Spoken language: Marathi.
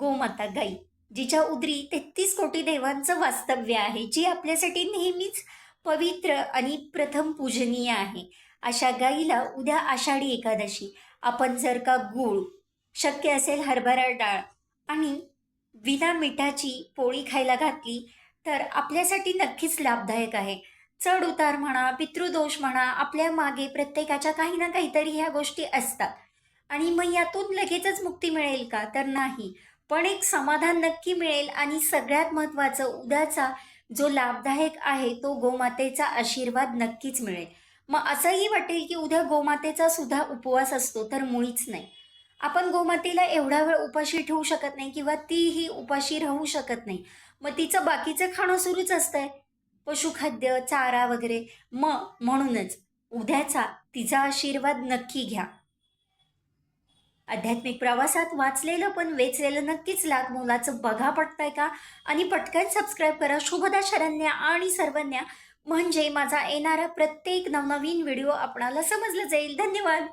गोमाता गाई जिच्या उदरी तेहतीस कोटी देवांचं वास्तव्य आहे जी आपल्यासाठी नेहमीच पवित्र आणि प्रथम पूजनीय आहे. अशा गाईला उद्या आषाढी एकादशी. आपण जर का गूळ शक्य असेल हरभरा डाळ आणि विना मिठाची पोळी खायला घातली तर आपल्यासाठी नक्कीच लाभदायक आहे. चढ उतार म्हणा पितृदोष म्हणा आपल्या मागे प्रत्येकाच्या काही ना काहीतरी ह्या गोष्टी असतात. आणि मग यातून लगेचच मुक्ती मिळेल का? तर नाही. पण एक समाधान नक्की मिळेल आणि सगळ्यात महत्त्वाचं उद्याचा जो लाभदायक आहे तो गोमातेचा आशीर्वाद नक्कीच मिळेल. मग असंही वाटेल की उद्या गोमातेचा सुद्धा उपवास असतो तर मुळीच नाही. आपण गोमातेला एवढा वेळ उपाशी ठेवू शकत नाही किंवा तीही उपाशी राहू शकत नाही. मग तिचं बाकीचं खाणं सुरूच असतंय. पशुखाद्य चारा वगैरे. मग म्हणूनच उद्याचा तिचा आशीर्वाद नक्की घ्या. आध्यात्मिक प्रवासात वाचलेलं पण वेचलेलं नक्कीच लाग. मोलाचं बघा पटतंय का? आणि पटकन सबस्क्राईब करा. शुभदा शरण्या आणि सर्वांना म्हणजे माझा येणारा प्रत्येक नवनवीन व्हिडिओ आपणाला समजलं जाईल. धन्यवाद!